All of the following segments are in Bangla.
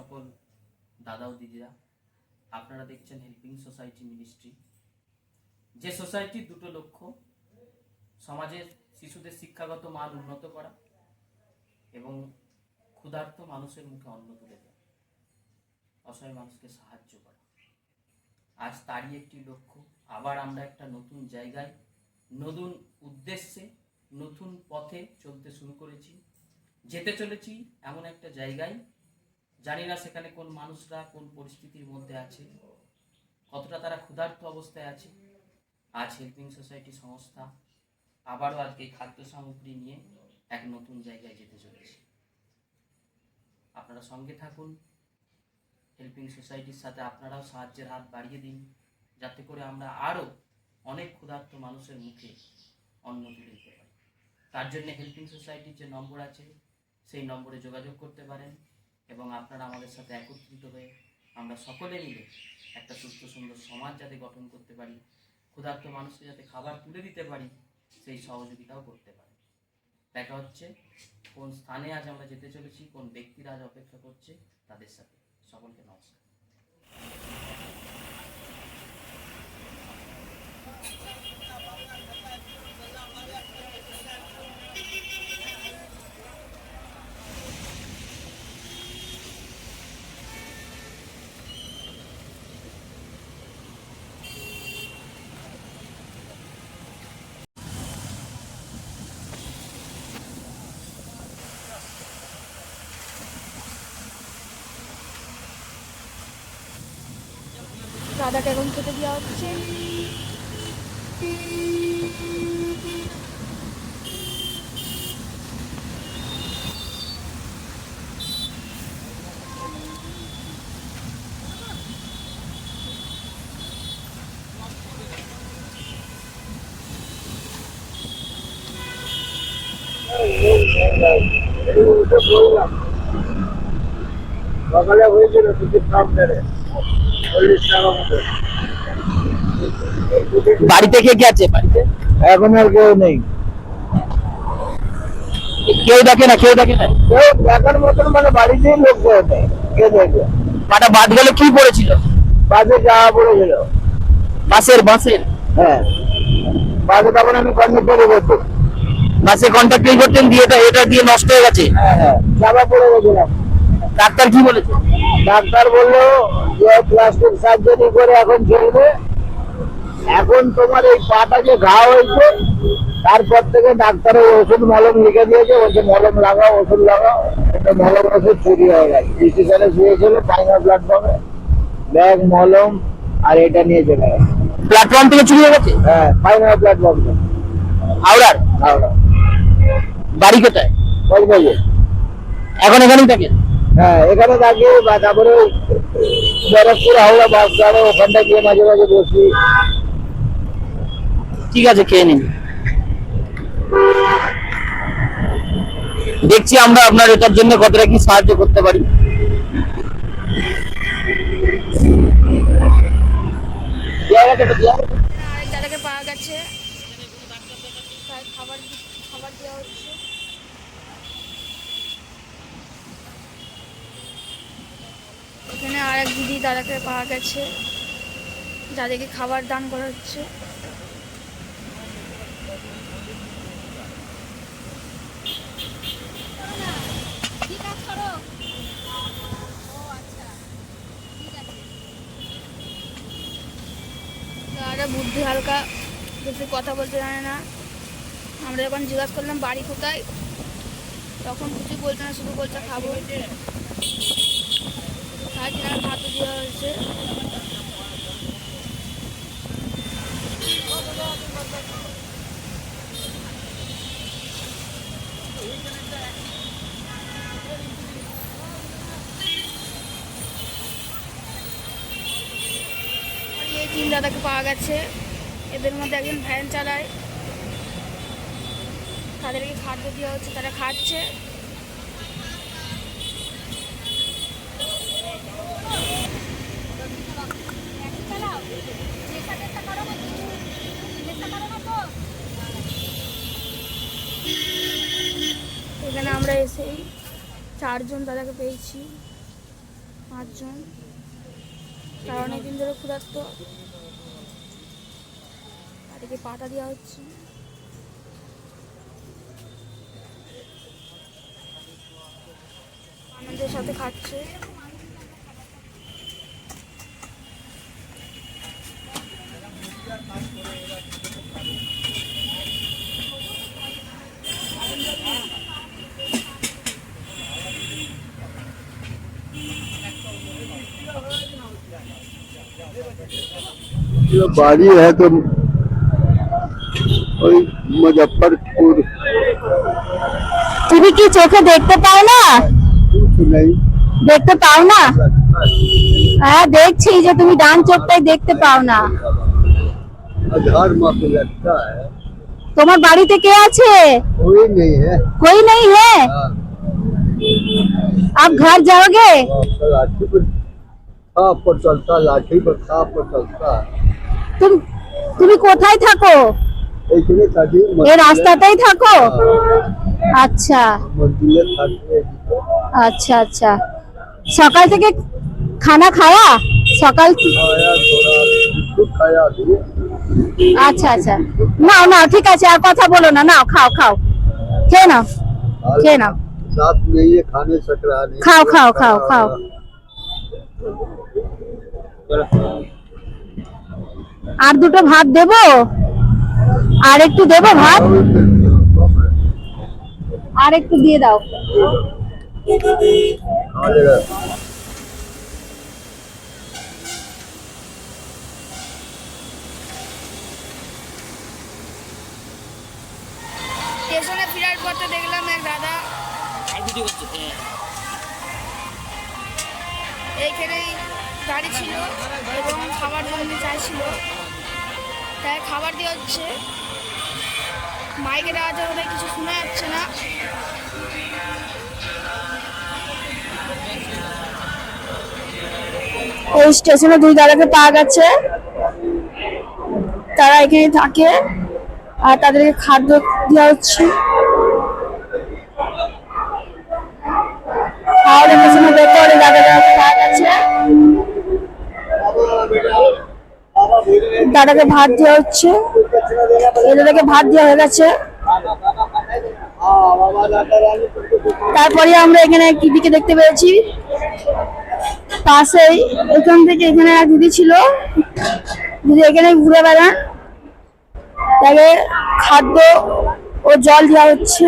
সকল দাদা ও দিদিরা, আপনারা দেখছেন হেল্পিং সোসাইটি মিনিস্ট্রি যে সোসাইটির দুটো লক্ষ্য, সমাজের শিশুদের শিক্ষাগত মান উন্নত করা এবং ক্ষুধার্ত মানুষের মুখে অন্ন তুলে দেওয়া, অসহায় মানুষকে সাহায্য করা। আজ তারই একটি লক্ষ্য, আবার আমরা একটা নতুন জায়গায়, নতুন উদ্দেশ্যে, নতুন পথে চলতে শুরু করেছি। যেতে চলেছি এমন একটা জায়গায় জানি না সেখানে কোন মানুষরা কোন পরিস্থিতির মধ্যে আছে, কতটা তারা ক্ষুধার্ত অবস্থায় আছে। আজ হেল্পিং সোসাইটি সংস্থা আবারও আজকে খাদ্য সামগ্রী নিয়ে এক নতুন জায়গায় যেতে চলেছে। আপনারা সঙ্গে থাকুন হেল্পিং সোসাইটির সাথে আপনারাও সাহায্যের হাত বাড়িয়ে দিন, যাতে করে আমরা আরও অনেক ক্ষুধার্ত মানুষের মুখে অন্ন তুলে দিতে পারি। তার জন্য হেল্পিং সোসাইটির যে নম্বর আছে, সেই নম্বরে যোগাযোগ করতে পারেন। এবং আপনারা আমাদের সাথে একত্রিত হয়ে আমরা সকলে মিলে একটা সুস্থ, সুন্দর সমাজ যাতে গঠন করতে পারি, ক্ষুধার্ত মানুষকে যাতে খাবার তুলে দিতে পারি, সেই সহযোগিতাও করতে পারি। দেখা হচ্ছে কোন স্থানে আজ আমরা যেতে চলেছি, কোন ব্যক্তিরা আজ অপেক্ষা করছে, তাদের সাথে। সকলকে নমস্কার। দাদাকে এখন খেতে দেওয়া হচ্ছে সকালে হয়েছিল টিকিট কম বেড়ে চল্লিশ টাকা মতো। বাড়িতে কে কে আছে? বাড়িতে? এখন আর কেউ নেই। কেউ দেখে না কেউ দেখে না? কেউ দেখার মতন মানে বাড়িতেই লোক কেউ নেই। কে দেখবে? পাটা বাদ গেলে কি পড়েছিল? বাসে যাওয়া পড়েছিল। বাসের বাসের হ্যাঁ। বাসে তখন আমি কন্ডাক্টারি করতাম বাসে কন্ট্যাক্ট করতেন দিয়ে এটা এটা দিয়ে নষ্ট হয়ে গেছে? হ্যাঁ হ্যাঁ। যাওয়া পড়ে গেছিলাম। ডাক্তার কি বলেছে? ডাক্তার বলল যে প্লাস্টিক সার্জারি করে এখন চলবে। এখন তোমার এই পাটা যে ঘা হয়েছে তারপর থেকে ডাক্তারের ওষুধ মলম লিখে দিয়েছে বলছে মলম লাগাও ওষুধ লাগাও। এটা মলম ওষুধ চুরি হয়ে গেছে। স্টেশনে শুয়েছিল ফাইনাল প্ল্যাটফর্মে ব্যাগ মলম আর এটা নিয়ে চলে গেছে। প্ল্যাটফর্ম থেকে চুরি হয়ে গেছে? হ্যাঁ ফাইনাল প্ল্যাটফর্মে হাওড়ার? হাওড়া। বাড়ি কোথায়? কত বাজে এখন এখানেই থাকেন? হ্যাঁ এখানে থাকি বা তারপরে ব্যারাকপুর হাওড়া বাস ধরে ওখানটা গিয়ে মাঝে মাঝে বসি। ঠিক আছে খেয়ে নিন। দেখছি আমরা আপনার এটার জন্য কতটা কি সাহায্য করতে পারি। দেয়া গেছে তো দেয়া গেছে? আরেক দাদাকে পাওয়া গেছে তাই খাবার দি- খাবার দেওয়া হচ্ছে এখানে আরেক দিদি দাদাকে পাওয়া গেছে। যাদেরকে খাবার দান করা হচ্ছে। বুদ্ধি হালকা বেশি কথা বলতে জানে না। আমরা যখন জিজ্ঞাসা করলাম, বাড়ি কোথায়? তখন কিছু বলছে না, শুধু বলছে খাব। কিনা ভাত দেওয়া হয়েছে। তিন দাদাকে পাওয়া গেছে। এদের মধ্যে একজন ভ্যান চালায়। তাদেরকে খাদ্য দেওয়া হচ্ছে, তারা খাচ্ছে। এসেই চারজন দাদাকে পেয়েছি, পাঁচজন। তার অনেকদিন ধরে ক্ষুধার্ত। তাদেরকে পাটা দেওয়া হচ্ছে। আনন্দের সাথে খাচ্ছে। बाड़ी है तो मुजफ्फरपुर। टीवी की चौखे देखते पाओ ना? नहीं। देखते पाओ ना? आ, देख छी जो तुम्हें डांस चौक पे देखते पाओ ना। आधार माँ लगता है। तुम्हारे बाड़ी ते क्या अच्छे कोई नहीं है। कोई नहीं है? हाँ। आप घर जाओगे? हाँ, लाठी हाँ, पर चलता लाठी पर खाप पर चलता তুমি তুমি কোথায় থাকো? এই রাস্তাতেই থাকো? আচ্ছা। আচ্ছা আচ্ছা। সকাল থেকে খানা খাওয়া? সকাল আচ্ছা আচ্ছা। নাও নাও ঠিক আছে আর কথা বলো না। নাও খাও খাও। খেয়ে নাও খেয়ে নাও। খাও খাও খাও খাও। আর দুটো ভাত দেব? আর একটু দেব ভাত? আর একটু দিয়ে দাও। স্টেশনে দেখলাম এক দাদা। গাড়ি ছিল এবং খাবার জন্য চাইছিল তাই খাবার দেওয়া হচ্ছে। মাইকের আওয়াজে ওদের কিছু শোনা যাচ্ছে না। ওই স্টেশনে দুই দাদাকে পাওয়া গেছে। তারা এখানে থাকে আর তাদেরকে খাদ্য দেওয়া হচ্ছে। খাওয়া পাওয়া গেছে। দাদাকে ভাত দেওয়া হচ্ছে। এই দাদাকে ভাত দেওয়া হয়ে গেছে। তারপরে আমরা এখানে দিদিকে দেখতে পেয়েছি। পাশেই এখান থেকে এখানে এক দিদি ছিল। দিদি এখানে ঘুরে বেড়ান। তাকে খাদ্য ও জল দেওয়া হচ্ছে।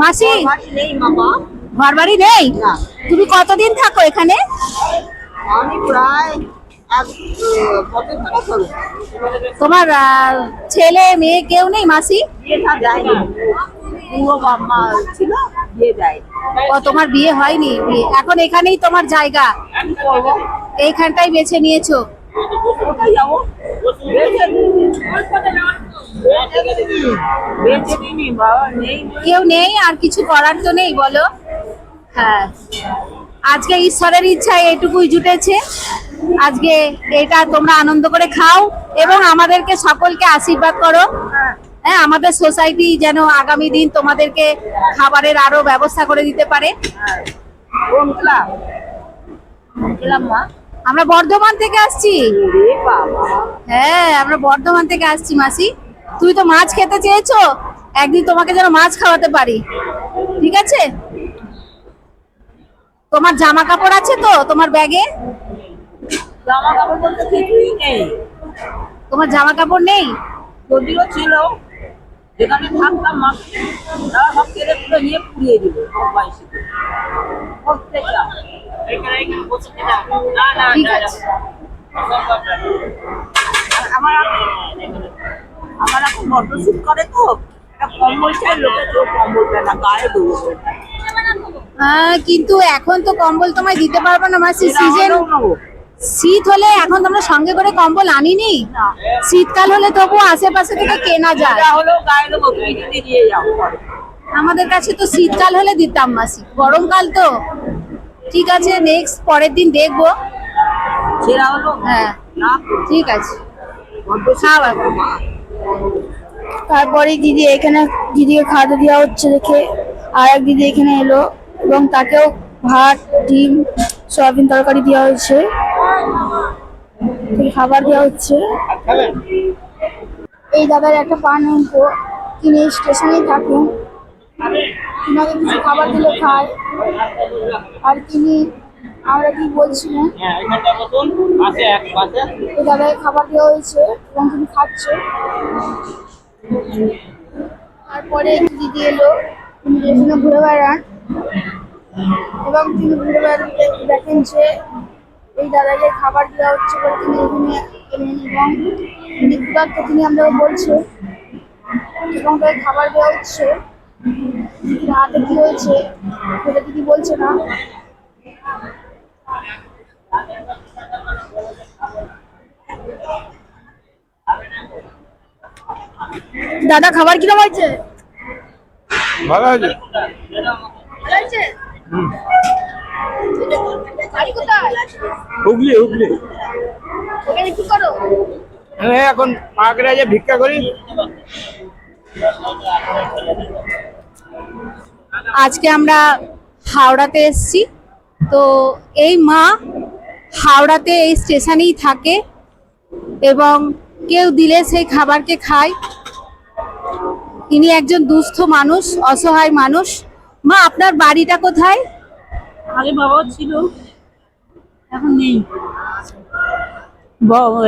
মাসি? ঘর বাড়ি নেই তুমি কতদিন থাকো এখানে? আমি প্রায় তোমার ছেলে মেয়ে কেউ নেই মাসি? ও তোমার বিয়ে হয়নি? এখন এখানেই তোমার জায়গা? এইখানটাই বেছে নিয়েছো? কোথায় যাব? কেউ নেই, আর কিছু করার তো নেই, বলো। হ্যাঁ। আজকে ঈশ্বরের ইচ্ছায় এটুকুই জুটেছে। আজকে এটা তোমরা আনন্দ করে খাও এবং আমাদেরকে সকলকে আশীর্বাদ করো। হ্যাঁ আমাদের সোসাইটি যেন আগামী দিন তোমাদেরকে খাবারের আরও ব্যবস্থা করে দিতে পারে। আমরা বর্ধমান থেকে আসছি। হ্যাঁ আমরা বর্ধমান থেকে আসছি, মাসি। তুই তো মাছ খেতে চেয়েছো একদিন তোমাকে যেন মাছ খাওয়াতে পারি ঠিক আছে তোমার জামা কাপড় আছে তো তোমার ব্যাগে জামা কাপড় বলতে কিছুই নেই তোমার জামা কাপড় নেই যদিও ছিল যেখানে থাকতাম মা তারা সব কেড়ে তুলে নিয়ে পুড়িয়ে দিল বাইশে প্রত্যেকটা ঠিক আছে আমার আমার এখন শীত করে তো একটা কম্বল চাই লোকে কেউ কম্বল দেয় না গায়ে দেবো কিন্তু এখন তো কম্বল তোমায় দিতে পারব না মাসি সিজন শীত হলে এখন তোমরা সঙ্গে করে কম্বল আনিনি? না। শীতকাল হলে তবু আশেপাশে থেকে কেনা যায়। আমাদের কাছে তো শীতকাল হলে দিতাম মাসি গরমকাল তো। ঠিক আছে নেক্সট পরের দিন দেখব। হ্যাঁ। ঠিক আছে। বড্ড তারপরে দিদি এখানে, দিদিকে খাওয়াতে দেওয়া হচ্ছে দেখে আর এক দিদি এখানে এলো এবং তাকেও ভাত, ডিম, সয়াবিন তরকারি দেওয়া হয়েছে। খাবার দেওয়া হচ্ছে। এই দাদার একটা পান অঙ্ক, তিনি স্টেশনেই থাকেন। কিছু খাবার দিলে খায়। আর তিনি আমরা কি বলছিলেন এই দাদাকে খাবার দেওয়া হয়েছে এবং তিনি খাচ্ছে। তারপরে দিদি এলো তিনি এখানে ঘুরে বেড়ান। এবং তিনি ঘুরে বেড়ান দেখেন যে এই দাদাকে খাবার দেওয়া হচ্ছে বলে তিনি এখানে এলেন এবং ক্ষুধার্ত তিনি আমাকে বলছে এবং তাকে খাবার দেওয়া হচ্ছে। দিদির হাতে কি হয়েছে সেটা দিদি বলছে না। দাদা খাবার কিরম হয়েছে? ভালো হয়েছে। কোথায়? হুগলি হুগলি। এখানে কি করো? আমি এখন আগ্রাজে ভিক্ষা করি। আজকে আমরা হাওড়াতে এসেছি। তো এই মা হাওড়াতে এই স্টেশনেই থাকে এবং কেউ দিলে সেই খাবারকে খায়। ইনি একজন দুস্থ মানুষ অসহায় মানুষ। মা আপনার বাড়িটা কোথায়? আগে বাবা ছিল। এখন নেই।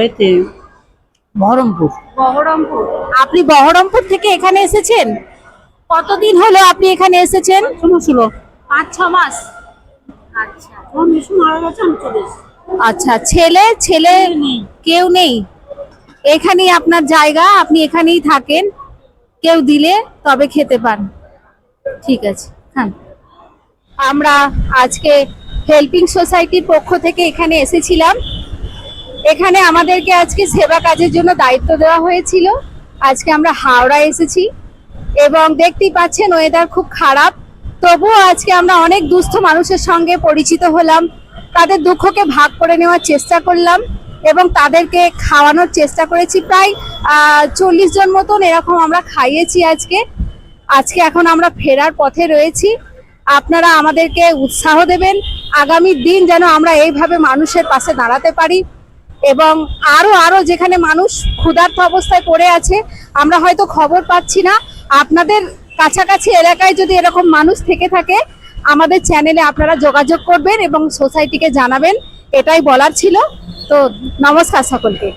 এতে বহরমপুর। বহরমপুর। আপনি বহরমপুর থেকে এখানে এসেছেন? কতদিন হলো আপনি এখানে এসেছেন? শুনেছিল পাঁচ ছ মাস। আচ্ছা। মারা গেছে আমি চলে এসেছি। আচ্ছা ছেলে ছেলে কেউ নেই। এখানেই আপনার জায়গা আপনি এখানেই থাকেন। কেউ দিলে তবে খেতে পান। ঠিক আছে হ্যাঁ আমরা আজকে হেল্পিং সোসাইটির পক্ষ থেকে এখানে এসেছিলাম। এখানে আমাদেরকে আজকে সেবা কাজের জন্য দায়িত্ব দেওয়া হয়েছিল। আজকে আমরা হাওড়া এসেছি এবং দেখতেই পাচ্ছেন ওয়েদার খুব খারাপ। তবুও আজকে আমরা অনেক দুস্থ মানুষের সঙ্গে পরিচিত হলাম। তাদের দুঃখকে ভাগ করে নেওয়ার চেষ্টা করলাম এবং তাদেরকে খাওয়ানোর চেষ্টা করেছি। প্রায় চল্লিশ জন মতন এরকম আমরা খাইয়েছি আজকে। আজকে এখন আমরা ফেরার পথে রয়েছি। আপনারা আমাদেরকে উৎসাহ দেবেন। আগামী দিন যেন আমরা এইভাবে মানুষের পাশে দাঁড়াতে পারি এবং আরও আরও যেখানে মানুষ ক্ষুধার্ত অবস্থায় পড়ে আছে, আমরা হয়তো খবর পাচ্ছি না। আপনাদের কাছাকাছি এলাকায় যদি এরকম মানুষ থেকে থাকে আমাদের চ্যানেলে আপনারা যোগাযোগ করবেন এবং সোসাইটিকে জানাবেন এটাই বলার ছিল। তো নমস্কার সকলকে।